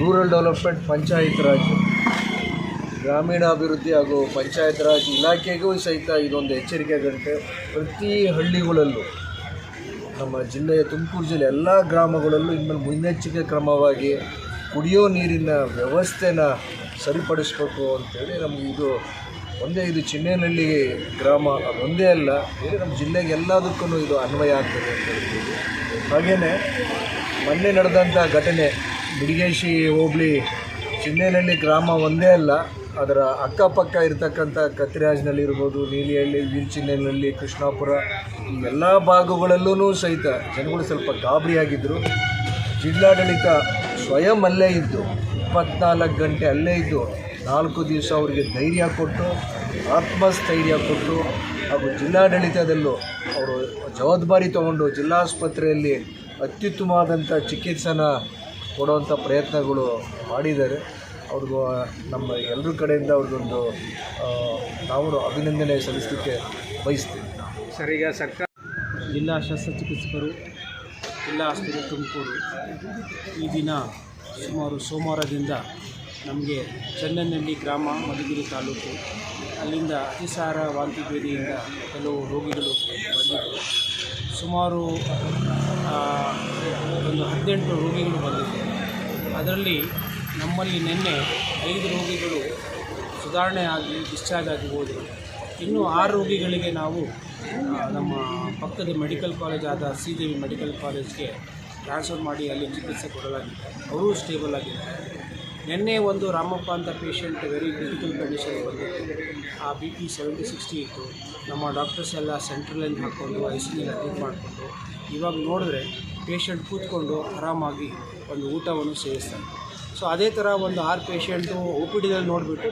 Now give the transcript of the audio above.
Rural development panchayat Raj, ಗ್ರಾಮೀಣಾಭಿವೃದ್ಧಿ ಹಾಗೂ ಪಂಚಾಯತ್ ರಾಜ್ ಇಲಾಖೆಗೂ ಸಹಿತ ಇದೊಂದು ಎಚ್ಚರಿಕೆ ಗಂಟೆ ಪ್ರತಿ ಹಳ್ಳಿಗಳಲ್ಲೂ, ನಮ್ಮ ಜಿಲ್ಲೆಯ ತುಮಕೂರು ಜಿಲ್ಲೆ ಎಲ್ಲ ಗ್ರಾಮಗಳಲ್ಲೂ ಇನ್ಮೇಲೆ ಮುನ್ನೆಚ್ಚರಿಕೆ ಕ್ರಮವಾಗಿ ಕುಡಿಯೋ ನೀರಿನ ವ್ಯವಸ್ಥೆನ ಸರಿಪಡಿಸಬೇಕು ಅಂತೇಳಿ ನಮಗೆ ಇದು ಒಂದೇ ಇದು ಚಿನ್ನೇನಹಳ್ಳಿ ಗ್ರಾಮ ಅದೊಂದೇ ಅಲ್ಲ, ಬೇರೆ ನಮ್ಮ ಜಿಲ್ಲೆಗೆ ಎಲ್ಲದಕ್ಕೂ ಇದು ಅನ್ವಯ ಆಗ್ತದೆ ಅಂತ ಹೇಳ್ತೀವಿ. ಹಾಗೆಯೇ ಮೊನ್ನೆ ನಡೆದಂಥ ಘಟನೆ ಬಿಡಿಗೇಶಿ ಹೋಬಳಿ ಚಿನ್ನೇನಹಳ್ಳಿ ಗ್ರಾಮ ಒಂದೇ ಅಲ್ಲ, ಅದರ ಅಕ್ಕಪಕ್ಕ ಇರತಕ್ಕಂಥ ಕತ್ರಿರಾಜ್ನಲ್ಲಿ ಇರ್ಬೋದು, ನೀಲಿಹಳ್ಳಿ ವೀರ್ಚಿನ್ನೇನಹಳ್ಳಿ ಕೃಷ್ಣಾಪುರ, ಈ ಎಲ್ಲ ಭಾಗಗಳಲ್ಲೂ ಸಹಿತ ಜನಗಳು ಸ್ವಲ್ಪ ಗಾಬರಿಯಾಗಿದ್ದರು ಜಿಲ್ಲಾಡಳಿತ ಸ್ವಯಂ ಅಲ್ಲೇ ಇದ್ದು, ಇಪ್ಪತ್ನಾಲ್ಕು ಗಂಟೆ ಅಲ್ಲೇ ಇದ್ದು, ನಾಲ್ಕು ದಿವಸ ಅವರಿಗೆ ಧೈರ್ಯ ಕೊಟ್ಟು, ಆತ್ಮಸ್ಥೈರ್ಯ ಕೊಟ್ಟು, ಹಾಗೂ ಜಿಲ್ಲಾಡಳಿತದಲ್ಲೂ ಅವರು ಜವಾಬ್ದಾರಿ ತಗೊಂಡು ಜಿಲ್ಲಾಸ್ಪತ್ರೆಯಲ್ಲಿ ಅತ್ಯುತ್ತಮವಾದಂಥ ಚಿಕಿತ್ಸೆನ ಕೊಡುವಂಥ ಪ್ರಯತ್ನಗಳು ಮಾಡಿದ್ದಾರೆ. ಅವ್ರಿಗೂ ನಮ್ಮ ಎಲ್ಲರ ಕಡೆಯಿಂದ ಅವ್ರಿಗೊಂದು ನಾವು ಅಭಿನಂದನೆ ಸಲ್ಲಿಸಲಿಕ್ಕೆ ಬಯಸ್ತೀವಿ. ಸರ್ ಈಗ ಸರ್ಕಾರ ಜಿಲ್ಲಾ ಶಸ್ತ್ರಚಿಕಿತ್ಸಕರು ಜಿಲ್ಲಾ ಆಸ್ಪತ್ರೆ ತುಮಕೂರು ಈ ದಿನ ಸುಮಾರು ಸೋಮವಾರದಿಂದ ನಮಗೆ ಚನ್ನನಹಳ್ಳಿ ಗ್ರಾಮ ಮಧುಗಿರಿ ತಾಲೂಕು ಅಲ್ಲಿಂದ ಅತಿಸಾರ ವಾಂತಿ ಭೇದಿಯಿಂದ ಕೆಲವು ರೋಗಿಗಳು ಬಂದಿದ್ದರು. ಸುಮಾರು ಒಂದು ಹದಿನೆಂಟು ರೋಗಿಗಳು ಬಂದಿದ್ದರು ಅದರಲ್ಲಿ ನಮ್ಮಲ್ಲಿ ನಿನ್ನೆ ಐದು ರೋಗಿಗಳು ಸುಧಾರಣೆ ಆಗಿ ಡಿಸ್ಚಾರ್ಜ್ ಆಗಿ ಹೋದರು. ಇನ್ನು ಆರು ರೋಗಿಗಳಿಗೆ ನಾವು ನಮ್ಮ ಪಕ್ಕದ ಮೆಡಿಕಲ್ ಕಾಲೇಜ್ ಆದ ದೇವಿ ಮೆಡಿಕಲ್ ಕಾಲೇಜ್ಗೆ ಟ್ರಾನ್ಸ್ಫರ್ ಮಾಡಿ ಅಲ್ಲಿ ಚಿಕಿತ್ಸೆ ಕೊಡಲಾಗಿದೆ. ಅವರೂ ಸ್ಟೇಬಲ್ ಆಗಿದ್ದಾರೆ. ನಿನ್ನೆ ಒಂದು ರಾಮಪ್ಪ ಅಂತ ಪೇಷಂಟ್ ವೆರಿ ಕ್ರಿಟಿಕಲ್ ಕಂಡೀಷನ್ ಬಂದಿತ್ತು. ಆ ಬಿ ಪಿ ಸೆವೆಂಟಿ ಸಿಕ್ಸ್ಟಿ ಇತ್ತು. ನಮ್ಮ ಡಾಕ್ಟರ್ಸ್ ಎಲ್ಲ ಸೆಂಟ್ರಲೈನ್ ಹಾಕ್ಕೊಂಡು ಐ ಸಿ ಟ್ರೀಟ್ ಮಾಡಿಕೊಂಡು, ಇವಾಗ ನೋಡಿದ್ರೆ ಪೇಷಂಟ್ ಕೂತ್ಕೊಂಡು ಆರಾಮಾಗಿ ಒಂದು ಊಟವನ್ನು ಸೇವಿಸ್ತಾರೆ. ಸೊ ಅದೇ ಥರ ಒಂದು ಆರು ಪೇಷಂಟು ಒ ಪಿ ಡಿದಲ್ಲಿ ನೋಡಿಬಿಟ್ಟು